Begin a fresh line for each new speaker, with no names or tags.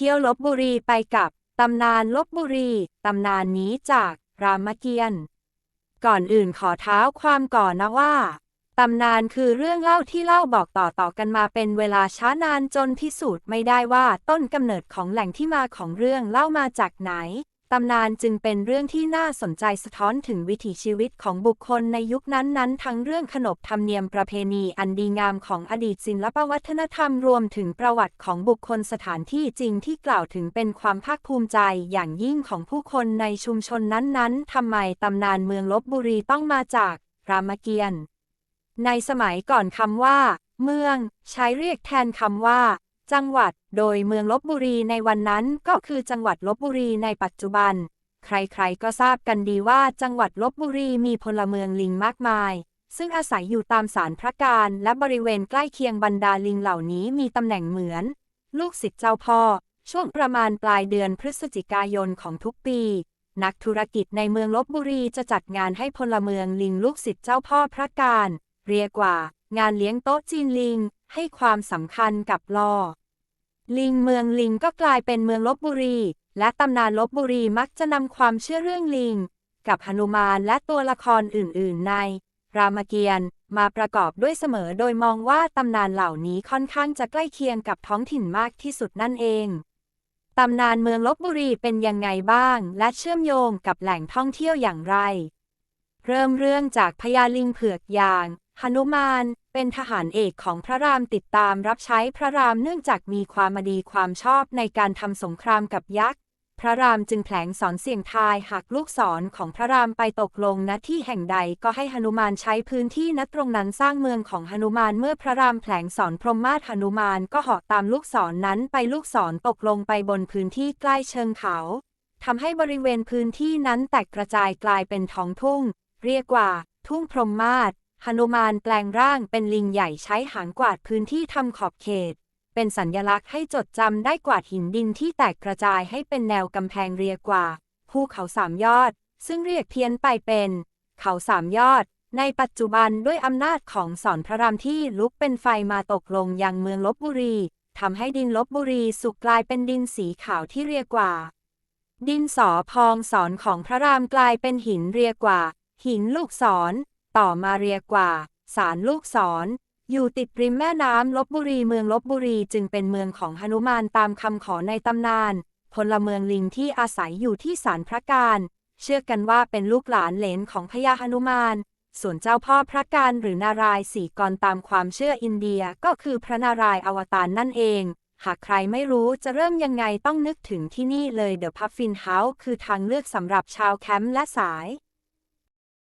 เที่ยวลบบุรีไปกับตำนานลบบุรี ตำนานนี้จากรามเกียรติ์ก่อนอื่นขอเท้าความก่อนนะว่า ตำนานคือเรื่องเล่าที่เล่าบอกต่อๆกันมาเป็นเวลาช้านานจนพิสูจน์ไม่ได้ว่าต้นกำเนิดของแหล่งที่มาของเรื่องเล่ามาจากไหน ตำนานจึงเป็นเรื่องที่น่าสนใจสะท้อนถึงวิถีชีวิตของบุคคลในยุคนั้นๆ ทั้งเรื่องขนบธรรมเนียมประเพณีอันดีงามของอดีตศิลปวัฒนธรรมรวมถึงประวัติของบุคคลสถานที่จริงที่กล่าวถึงเป็นความภาคภูมิใจอย่างยิ่งของผู้คนในชุมชนนั้นๆ ทำไมตำนานเมืองลบบุรีต้องมาจากรามเกียรติ์ในสมัยก่อนคำว่า เมือง ใช้เรียกแทนคำว่า จังหวัด โดยเมืองลบบุรีในวันนั้นก็คือจังหวัดลบบุรีในปัจจุบัน ใครๆก็ทราบกันดีว่าจังหวัดลบบุรีมีพลเมืองลิงมากมาย ซึ่งอาศัยอยู่ตามสารพระการและบริเวณใกล้เคียงบรรดาลิงเหล่านี้มีตำแหน่งเหมือน ลูกศิษย์เจ้าพ่อ ช่วงประมาณปลายเดือนพฤศจิกายนของทุกปี นักธุรกิจในเมืองลบบุรีจะจัดงานให้พลเมืองลิงลูกศิษย์เจ้าพ่อพระการ เรียกว่า งานเลี้ยงโต๊ะจีนลิง ให้ความสำคัญกับลอ ลิงเมืองลิงก็กลายเป็นเมืองลบบุรี และตำนานลบบุรีมักจะนำความเชื่อเรื่องลิง กับหนุมานและตัวละครอื่น ๆ ใน รามเกียรติ์มาประกอบด้วยเสมอโดยมองว่าตำนานเหล่านี้ค่อนข้างจะใกล้เคียงกับท้องถิ่นมากที่สุดนั่นเองตำนานเมืองลบบุรีเป็นยังไงบ้าง และเชื่อมโยงกับแหล่งท่องเที่ยวอย่างไร เริ่มเรื่องจากพญาลิงเผือกอย่าง นุมาน เป็นทหารเอกของพระรามติดตามรับใช้พระรามเนื่องจากมีความมดีความชอบในการทำสงครามกับยักษ์ พระรามจึงแผลงสอนเสียงทายหากลูกศรของพระรามไปตกลงณที่แห่งใดก็ให้หนุมานใช้พื้นที่ณตรงนั้นสร้างเมืองของหนุมานเมื่อพระรามแผลงสอนพรหมมาศหนุมานก็เหาะตามลูกศรนนั้นไปลูกศรตกลงไปบนพื้นที่ใกล้เชิงเขาทำให้บริเวณพื้นที่นั้นแตกกระจายกลายเป็นท้องทุ่ง เรียกว่า ทุ่งพรหมมาศ หนุมานแปลงร่างเป็นลิงใหญ่ใช้หางกวาดพื้นที่ทำขอบเขต เป็นสัญญลักษณ์ให้จดจำได้กวาดหินดินที่แตกกระจายให้เป็นแนวกำแพงเรียกว่าภูเขาสามยอด ซึ่งเรียกเพี้ยนไปเป็น เขาสามยอด ในปัจจุบันด้วยอำนาจของสอนพระรามที่ลุกเป็นไฟมาตกลงยังเมืองลบบุรีทำให้ดินลบบุรีสุกกลายเป็นดินสีขาวที่เรียกว่า ดินสอพองสอนของพระรามกลายเป็นหินเรียกว่า หินลูกศร ต่อมาเรียกว่า สารลูกศรอยู่ติดริมแม่น้ำลบบุรีเมืองลบบุรีจึงเป็นเมืองของหนุมานตามคำขอในตำนาน พลเมืองลิงที่อาศัยอยู่ที่สารพระการ เชื่อกันว่าเป็นลูกหลานเหลนของพญาหนุมาน ส่วนเจ้าพ่อพระการหรือนารายสีกรตามความเชื่ออินเดียก็คือพระนารายณ์อวตารนั่นเองหากใครไม่รู้จะเริ่มยังไงต้องนึกถึงที่นี่เลย The Puffin House คือทางเลือกสำหรับชาวแคมป์และสาย